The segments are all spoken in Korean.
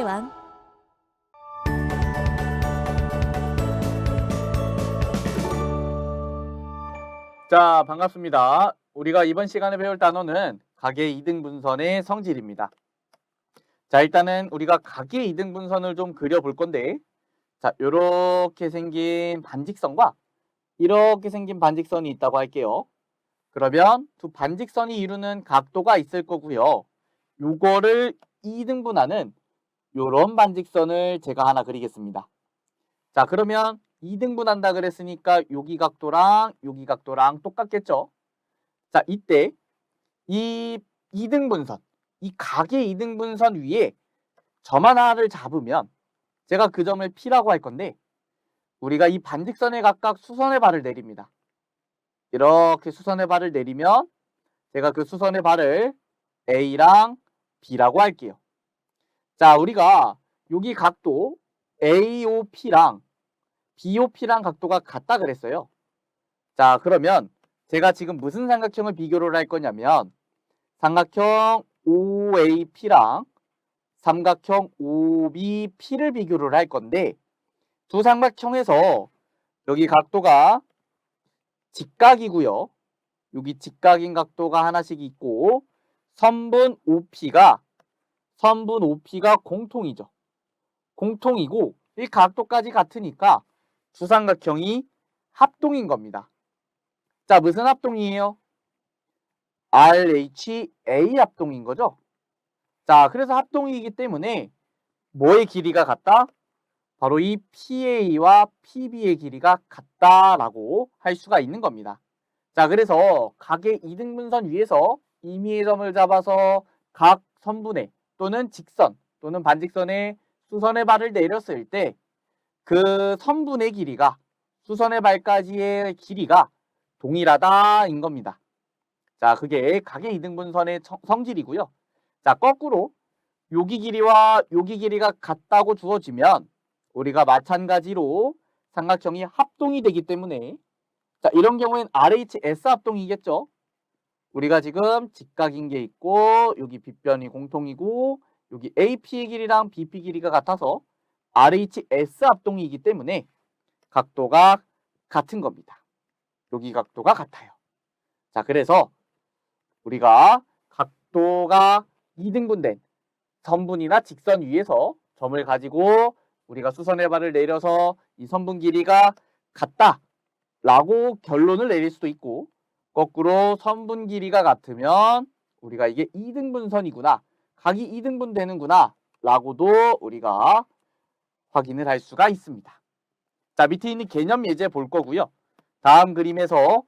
수학의 왕. 자, 반갑습니다. 우리가 이번 시간에 배울 단어는 각의 이등 분선의 성질입니다. 자, 일단은 우리가 각의 이등 분선을 좀 그려볼 건데, 자, 이렇게 생긴 반직선과 이렇게 생긴 반직선이 있다고 할게요. 그러면 두 반직선이 이루는 각도가 있을 거고요. 요거를 이등분하는 요런 반직선을 제가 하나 그리겠습니다. 자, 그러면 2등분한다 그랬으니까 여기 각도랑 여기 각도랑 똑같겠죠? 자, 이때 이 2등분선, 이 각의 2등분선 위에 점 하나를 잡으면 제가 그 점을 P라고 할 건데 우리가 이 반직선에 각각 수선의 발을 내립니다. 이렇게 수선의 발을 내리면 제가 그 수선의 발을 A랑 B라고 할게요. 자, 우리가 여기 각도 AOP랑 BOP랑 각도가 같다 그랬어요. 자, 그러면 제가 지금 무슨 삼각형을 비교를 할 거냐면 삼각형 OAP랑 삼각형 OBP를 비교를 할 건데 두 삼각형에서 여기 각도가 직각이고요. 여기 직각인 각도가 하나씩 있고 선분 OP가 선분 OP가 공통이죠. 공통이고 이 각도까지 같으니까 주삼각형이 합동인 겁니다. 자, 무슨 합동이에요? RHA 합동인 거죠? 자, 그래서 합동이기 때문에 뭐의 길이가 같다? 바로 이 PA와 PB의 길이가 같다라고 할 수가 있는 겁니다. 자, 그래서 각의 이등분선 위에서 임의의 점을 잡아서 각 선분의 또는 직선 또는 반직선의 수선의 발을 내렸을 때 그 선분의 길이가 수선의 발까지의 길이가 동일하다인 겁니다. 자, 그게 각의 이등분선의 청- 성질이고요. 자, 거꾸로 여기 길이와 여기 길이가 같다고 주어지면 우리가 마찬가지로 삼각형이 합동이 되기 때문에 자, 이런 경우엔 RHS 합동이겠죠. 우리가 지금 직각인 게 있고 여기 빗변이 공통이고 여기 AP의 길이랑 BP 길이가 같아서 RHS 합동이기 때문에 각도가 같은 겁니다. 여기 각도가 같아요. 자, 그래서 우리가 각도가 2등분된 선분이나 직선 위에서 점을 가지고 우리가 수선의 발을 내려서 이 선분 길이가 같다라고 결론을 내릴 수도 있고 거꾸로 선분 길이가 같으면 우리가 이게 2등분선이구나. 각이 2등분 되는구나. 라고도 우리가 확인을 할 수가 있습니다. 자, 밑에 있는 개념 예제 볼 거고요. 다음 그림에서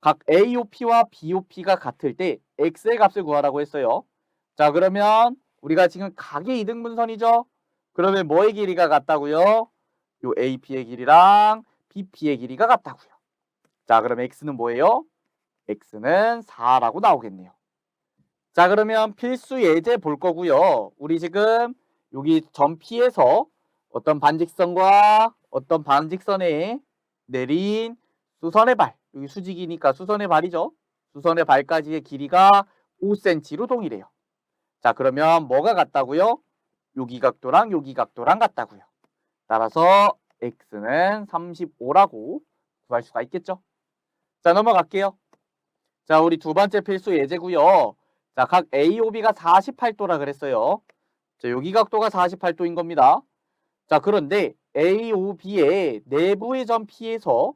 각 AOP와 BOP가 같을 때 X의 값을 구하라고 했어요. 자, 그러면 우리가 지금 각의 이등분선이죠? 그러면 뭐의 길이가 같다고요? 요 AP의 길이랑 BP의 길이가 같다고요. 자, 그럼 X는 뭐예요? X는 4라고 나오겠네요. 자, 그러면 필수 예제 볼 거고요. 우리 지금 여기 점 P에서 어떤 반직선과 어떤 반직선에 내린 수선의 발, 여기 수직이니까 수선의 발이죠. 수선의 발까지의 길이가 5cm로 동일해요. 자, 그러면 뭐가 같다고요? 여기 각도랑 여기 각도랑 같다고요. 따라서 x는 35라고 구할 수가 있겠죠. 자, 넘어갈게요. 자, 우리 두 번째 필수 예제고요. 자, 각 AOB가 48도라 그랬어요. 자, 여기 각도가 48도인 겁니다. 자, 그런데 AOB의 내부의 점 P에서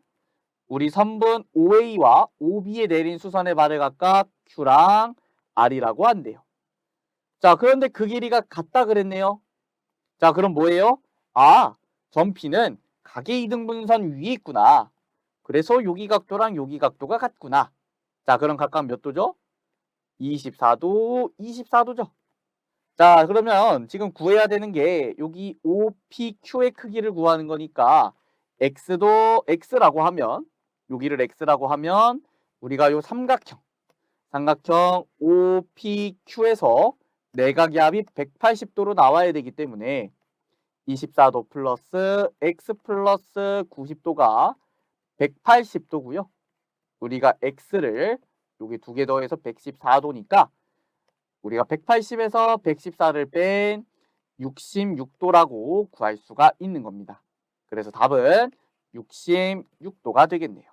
우리 선분 OA와 OB에 내린 수선의 발을 각각 Q랑 R이라고 한대요. 자, 그런데 그 길이가 같다 그랬네요. 자, 그럼 뭐예요? 아, 점 P는 각의 이등분선 위에 있구나. 그래서 여기 각도랑 여기 각도가 같구나. 자, 그럼 각각 몇 도죠? 24도, 24도죠. 자, 그러면 지금 구해야 되는 게 여기 OPQ의 크기를 구하는 거니까 X도 X라고 하면 여기를 X라고 하면 우리가 요 삼각형 삼각형 OPQ에서 내각의 합이 180도로 나와야 되기 때문에 24도 플러스 X 플러스 90도가 180도고요. 우리가 X를 여기 두 개 더해서 114도니까 우리가 180에서 114를 뺀 66도라고 구할 수가 있는 겁니다. 그래서 답은 66도가 되겠네요.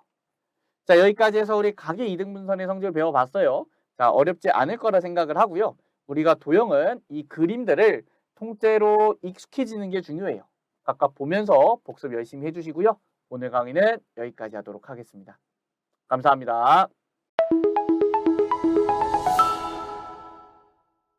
자, 여기까지 해서 우리 각의 이등분선의 성질을 배워봤어요. 자, 어렵지 않을 거라 생각을 하고요. 우리가 도형은 이 그림들을 통째로 익숙해지는 게 중요해요. 각각 보면서 복습 열심히 해주시고요. 오늘 강의는 여기까지 하도록 하겠습니다. 감사합니다.